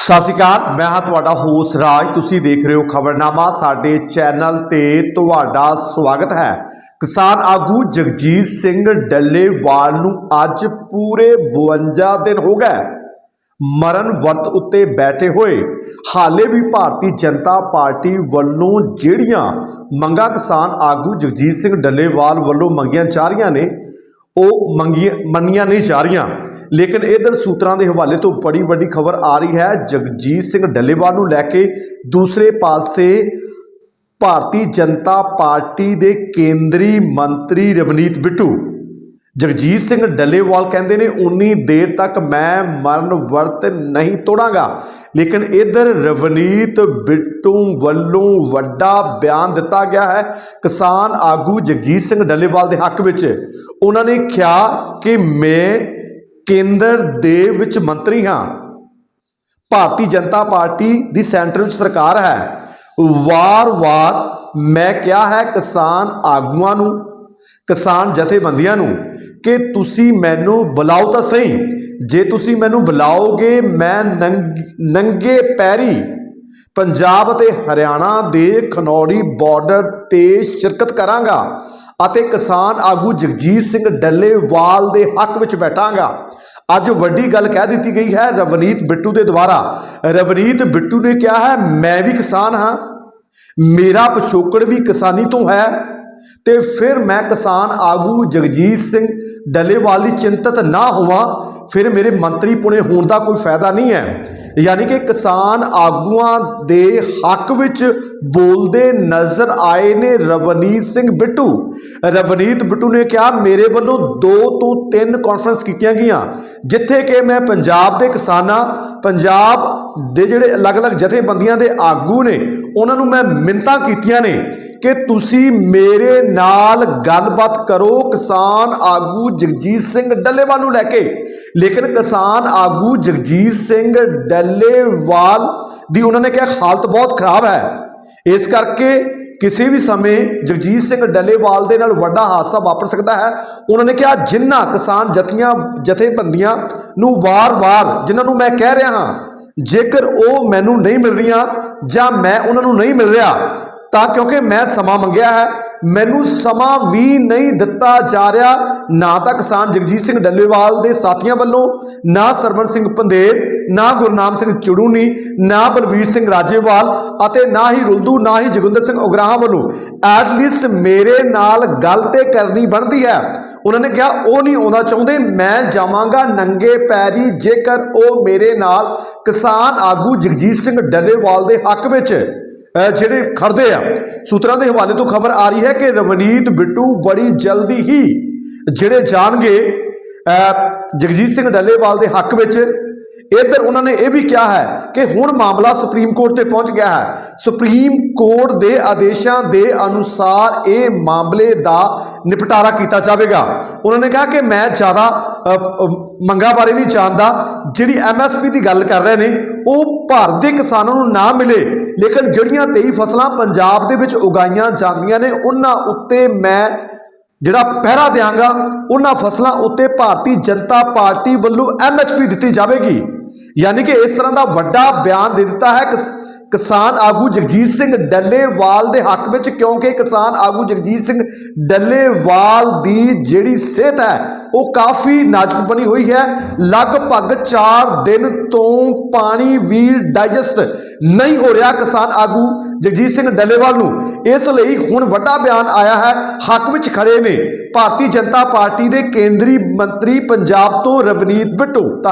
ਸਤਿ ਸ਼੍ਰੀ ਅਕਾਲ, ਮੈਂ ਹਾਂ ਤੁਹਾਡਾ ਹੋਸ ਰਾਜ। ਤੁਸੀਂ ਦੇਖ ਰਹੇ ਹੋ ਖਬਰਨਾਮਾ, ਸਾਡੇ ਚੈਨਲ ਤੇ ਤੁਹਾਡਾ ਸਵਾਗਤ ਹੈ। ਕਿਸਾਨ ਆਗੂ ਜਗਜੀਤ ਸਿੰਘ ਡੱਲੇਵਾਲ ਨੂੰ ਅੱਜ ਪੂਰੇ 52 ਦਿਨ ਹੋ ਗਏ। ਮਰਨ ਵਰਤ ਉੱਤੇ ਬੈਠੇ ਹੋਏ, ਹਾਲੇ ਵੀ ਭਾਰਤੀ ਜਨਤਾ ਪਾਰਟੀ ਵੱਲੋਂ ਜਿਹੜੀਆਂ ਮੰਗਾਂ ਕਿਸਾਨ ਆਗੂ ਜਗਜੀਤ ਸਿੰਘ ਡੱਲੇਵਾਲ ਵੱਲੋਂ ਮੰਗੀਆਂ ਜਾ ਰਹੀਆਂ ਨੇ, ਉਹ ਮੰਗੀਆਂ ਮੰਨੀਆਂ ਨਹੀਂ ਜਾ ਰਹੀਆਂ। ਲੇਕਿਨ ਇਧਰ ਸੂਤਰਾਂ ਦੇ ਹਵਾਲੇ ਤੋਂ ਬੜੀ ਵੱਡੀ ਖਬਰ ਆ ਰਹੀ ਹੈ। ਜਗਜੀਤ ਸਿੰਘ ਡੱਲੇਵਾਲ ਨੂੰ ਲੈ ਕੇ ਦੂਸਰੇ ਪਾਸੇ ਭਾਰਤੀ ਜਨਤਾ ਪਾਰਟੀ ਦੇ ਕੇਂਦਰੀ ਮੰਤਰੀ ਰਵਨੀਤ ਬਿੱਟੂ। ਜਗਜੀਤ ਸਿੰਘ ਡੱਲੇਵਾਲ ਕਹਿੰਦੇ ਨੇ, ਉਨੀ ਦੇਰ ਤੱਕ ਮੈਂ ਮਰਨ ਵਰਤ ਨਹੀਂ ਤੋੜਾਂਗਾ। ਲੇਕਿਨ ਇਧਰ ਰਵਨੀਤ ਬਿੱਟੂ ਵੱਲੋਂ ਵੱਡਾ ਬਿਆਨ ਦਿੱਤਾ ਗਿਆ ਹੈ ਕਿਸਾਨ ਆਗੂ ਜਗਜੀਤ ਸਿੰਘ ਡੱਲੇਵਾਲ ਦੇ ਹੱਕ ਵਿੱਚ। ਉਹਨਾਂ ਨੇ ਕਿਹਾ ਕਿ ਮੈਂ ਕੇਂਦਰ ਦੇ ਵਿੱਚ ਮੰਤਰੀ ਹਾਂ। ਭਾਰਤੀ ਜਨਤਾ ਪਾਰਟੀ ਦੀ ਸੈਂਟਰ ਵਿੱਚ ਸਰਕਾਰ ਹੈ। ਵਾਰ-ਵਾਰ ਮੈਂ ਕਿਹਾ ਹੈ, ਕਿਸਾਨ ਆਗੂਆਂ ਨੂੰ, ਕਿਸਾਨ ਜਥੇਬੰਦੀਆਂ ਨੂੰ ਕਿ ਤੁਸੀਂ ਮੈਨੂੰ ਬੁਲਾਓ ਤਾਂ ਸਹੀ। ਜੇ ਤੁਸੀਂ ਮੈਨੂੰ ਬੁਲਾਓਗੇ, ਮੈਂ ਨੰਗ- ਨੰਗੇ ਪੈਰੀ ਪੰਜਾਬ ਅਤੇ ਹਰਿਆਣਾ ਦੇ ਖਨੌਰੀ ਬਾਰਡਰ ਤੇ ਸ਼ਿਰਕਤ ਕਰਾਂਗਾ। ਅਤੇ ਕਿਸਾਨ ਆਗੂ ਜਗਜੀਤ ਸਿੰਘ ਡੱਲੇਵਾਲ ਦੇ ਹੱਕ ਵਿੱਚ ਬੈਠਾਂਗਾ। ਅੱਜ ਵੱਡੀ ਗੱਲ ਕਹਿ ਦਿੱਤੀ ਗਈ ਹੈ ਰਵਨੀਤ ਬਿੱਟੂ ਦੇ ਦੁਆਰਾ। ਰਵਨੀਤ ਬਿੱਟੂ ਨੇ ਕਿਹਾ ਹੈ, ਮੈਂ ਵੀ ਕਿਸਾਨ ਹਾਂ। ਮੇਰਾ ਪਿਛੋਕੜ ਵੀ ਕਿਸਾਨੀ ਤੋਂ ਹੈ। ਤੇ ਫਿਰ ਮੈਂ ਕਿਸਾਨ ਆਗੂ ਜਗਜੀਤ ਸਿੰਘ ਡੱਲੇਵਾਲ ਲਈ ਚਿੰਤਤ ਨਾ ਹੋਵਾਂ ਫਿਰ ਮੇਰੇ ਮੰਤਰੀ ਪੁਣੇ ਹੋਣ ਦਾ ਕੋਈ ਫਾਇਦਾ ਨਹੀਂ ਹੈ। ਯਾਨੀ ਕਿ ਕਿਸਾਨ ਆਗੂਆਂ ਦੇ ਹੱਕ ਵਿੱਚ ਬੋਲਦੇ ਨਜ਼ਰ ਆਏ ਨੇ ਰਵਨੀਤ ਸਿੰਘ ਬਿੱਟੂ। ਰਵਨੀਤ ਬਿੱਟੂ ਨੇ ਕਿਹਾ, ਮੇਰੇ ਵੱਲੋਂ ਦੋ ਤੋਂ ਤਿੰਨ ਕਾਨਫਰੰਸ ਕੀਤੀਆਂ ਗਈਆਂ, ਜਿੱਥੇ ਕਿ ਮੈਂ ਪੰਜਾਬ ਦੇ ਕਿਸਾਨਾਂ, ਪੰਜਾਬ ਦੇ ਜਿਹੜੇ ਅਲੱਗ-ਅਲੱਗ ਜਥੇਬੰਦੀਆਂ ਦੇ ਆਗੂ ਨੇ, ਉਹਨਾਂ ਨੂੰ ਮੈਂ ਮਿੰਤਾਂ ਕੀਤੀਆਂ ਨੇ ਕਿ ਤੁਸੀਂ ਮੇਰੇ ਨਾਲ ਗੱਲਬਾਤ ਕਰੋ ਕਿਸਾਨ ਆਗੂ ਜਗਜੀਤ ਸਿੰਘ ਡੱਲੇਵਾਲ ਨੂੰ ਲੈ ਕੇ। ਲੇਕਿਨ ਕਿਸਾਨ ਆਗੂ ਜਗਜੀਤ ਸਿੰਘ ਡੱਲੇਵਾਲ ਦੀ ਉਹਨਾਂ ਨੇ ਕਿਹਾ, ਹਾਲਤ ਬਹੁਤ ਖਰਾਬ ਹੈ। ਇਸ ਕਰਕੇ ਕਿਸੇ ਵੀ ਸਮੇਂ ਜਗਜੀਤ ਸਿੰਘ ਡੱਲੇਵਾਲ ਦੇ ਨਾਲ ਵੱਡਾ ਹਾਦਸਾ ਵਾਪਰ ਸਕਦਾ ਹੈ। ਉਹਨਾਂ ਨੇ ਕਿਹਾ ਜਿਨ੍ਹਾਂ ਕਿਸਾਨ ਜਥੀਆਂ, ਜਥੇਬੰਦੀਆਂ ਨੂੰ ਵਾਰ-ਵਾਰ, ਜਿਨ੍ਹਾਂ ਨੂੰ ਮੈਂ ਕਹਿ ਰਿਹਾ ਹਾਂ, ਜੇਕਰ ਉਹ ਮੈਨੂੰ ਨਹੀਂ ਮਿਲ ਰਹੀਆਂ ਜਾਂ ਮੈਂ ਉਹਨਾਂ ਨੂੰ ਨਹੀਂ ਮਿਲ ਰਿਹਾ, ਤਾਂ ਕਿਉਂਕਿ ਮੈਂ ਸਮਾਂ ਮੰਗਿਆ ਹੈ ਮੈਨੂੰ ਸਮਾਂ ਵੀ ਨਹੀਂ ਦਿੱਤਾ ਜਾ ਰਿਹਾ, ਨਾ ਤਾਂ ਕਿਸਾਨ ਜਗਜੀਤ ਸਿੰਘ ਡੱਲੇਵਾਲ ਦੇ ਸਾਥੀਆਂ ਵੱਲੋਂ, ਨਾ ਸਰਵਣ ਸਿੰਘ ਪੰਦੇਰ ਨਾ ਗੁਰਨਾਮ ਸਿੰਘ ਚੜੂਨੀ, ਨਾ ਬਲਵੀਰ ਸਿੰਘ ਰਾਜੇਵਾਲ ਅਤੇ ਨਾ ਹੀ ਰੁਲਦੂ, ਨਾ ਹੀ ਜਗਿੰਦਰ ਸਿੰਘ ਉਗਰਾਹਾਂ ਵੱਲੋਂ ਐਟਲੀਸਟ ਮੇਰੇ ਨਾਲ ਗੱਲ ਤੇ ਕਰਨੀ ਬਣਦੀ ਹੈ। ਉਹਨਾਂ ਨੇ ਕਿਹਾ, ਉਹ ਨਹੀਂ ਆਉਣਾ ਚਾਹੁੰਦੇ, ਮੈਂ ਜਾਵਾਂਗਾ ਨੰਗੇ ਪੈਰੀ, ਜੇਕਰ ਉਹ ਮੇਰੇ ਨਾਲ ਕਿਸਾਨ ਆਗੂ ਜਗਜੀਤ ਸਿੰਘ ਡੱਲੇਵਾਲ ਦੇ ਹੱਕ ਵਿੱਚ। ਜਿਹੜੇ ਖੜਦੇ ਆ, ਸੂਤਰਾਂ ਦੇ ਹਵਾਲੇ ਤੋਂ ਖਬਰ ਆ ਰਹੀ ਹੈ ਕਿ ਰਵਨੀਤ ਬਿੱਟੂ ਬੜੀ ਜਲਦੀ ਹੀ ਜਿਹੜੇ ਜਾਣਗੇ ਜਗਜੀਤ ਸਿੰਘ ਡੱਲੇਵਾਲ ਦੇ ਹੱਕ ਵਿੱਚ ਇੱਧਰ ਉਹਨਾਂ ਨੇ ਇਹ ਵੀ ਕਿਹਾ ਹੈ ਕਿ ਹੁਣ ਮਾਮਲਾ ਸੁਪਰੀਮ ਕੋਰਟ ਤੇ ਪਹੁੰਚ ਗਿਆ ਹੈ। ਸੁਪਰੀਮ ਕੋਰਟ ਦੇ ਆਦੇਸ਼ਾਂ ਦੇ ਅਨੁਸਾਰ ਇਹ ਮਾਮਲੇ ਦਾ ਨਿਪਟਾਰਾ ਕੀਤਾ ਜਾਵੇਗਾ। ਉਹਨਾਂ ਨੇ ਕਿਹਾ ਕਿ ਮੈਂ ਜ਼ਿਆਦਾ ਅ, ਮੰਗਾਂ ਬਾਰੇ ਨਹੀਂ ਜਾਣਦਾ। ਜਿਹੜੀ ਐਮਐਸਪੀ ਦੀ ਗੱਲ ਕਰ ਰਹੇ ਨੇ ਉਹ ਭਾਰਤ ਦੇ ਕਿਸਾਨਾਂ ਨੂੰ ਨਾ ਮਿਲੇ। ਲੇਕਿਨ ਜਿਹੜੀਆਂ 23 ਫਸਲਾਂ ਪੰਜਾਬ ਦੇ ਵਿੱਚ ਉਗਾਈਆਂ ਜਾਂਦੀਆਂ ਨੇ ਉਹਨਾਂ ਉੱਤੇ ਮੈਂ ਜਿਹੜਾ ਪਹਿਰਾ ਦਿਆਂਗਾ ਉਹਨਾਂ ਫਸਲਾਂ ਉੱਤੇ ਭਾਰਤੀ ਜਨਤਾ ਪਾਰਟੀ ਵੱਲੋਂ ਐਮਐਸਪੀ ਦਿੱਤੀ ਜਾਵੇਗੀ। ਯਾਨੀ ਕਿ ਇਸ ਤਰ੍ਹਾਂ ਦਾ ਵੱਡਾ ਬਿਆਨ ਦੇ ਦਿੱਤਾ ਹੈ ਕਿਸ- ਕਿਸਾਨ ਆਗੂ ਜਗਜੀਤ ਸਿੰਘ ਡੱਲੇਵਾਲ ਦੇ ਹੱਕ ਵਿੱਚ, ਕਿਉਂਕਿ ਕਿਸਾਨ ਆਗੂ ਜਗਜੀਤ ਸਿੰਘ ਡੱਲੇਵਾਲ ਦੀ ਜਿਹੜੀ ਸਿਹਤ ਹੈ, ਉਹ ਕਾਫੀ ਨਾਜ਼ੁਕ ਬਣੀ ਹੋਈ ਹੈ। ਲਗਭਗ 4 ਦਿਨ ਤੋਂ ਪਾਣੀ ਵੀ ਡਾਈਜੈਸਟ ਨਹੀਂ ਹੋ ਰਿਹਾ ਕਿਸਾਨ ਆਗੂ ਜਗਜੀਤ ਸਿੰਘ ਡੱਲੇਵਾਲ ਨੂੰ। ਇਸ ਲਈ ਹੁਣ ਵੱਡਾ ਬਿਆਨ ਆਇਆ ਹੈ, ਹੱਕ ਵਿੱਚ ਖੜੇ ਨੇ। ਭਾਰਤੀ ਜਨਤਾ ਪਾਰਟੀ ਦੇ ਕੇਂਦਰੀ ਮੰਤਰੀ ਪੰਜਾਬ ਤੋਂ ਰਵਨੀਤ ਬਿੱਟੂ। ਧੰਨਵਾਦ।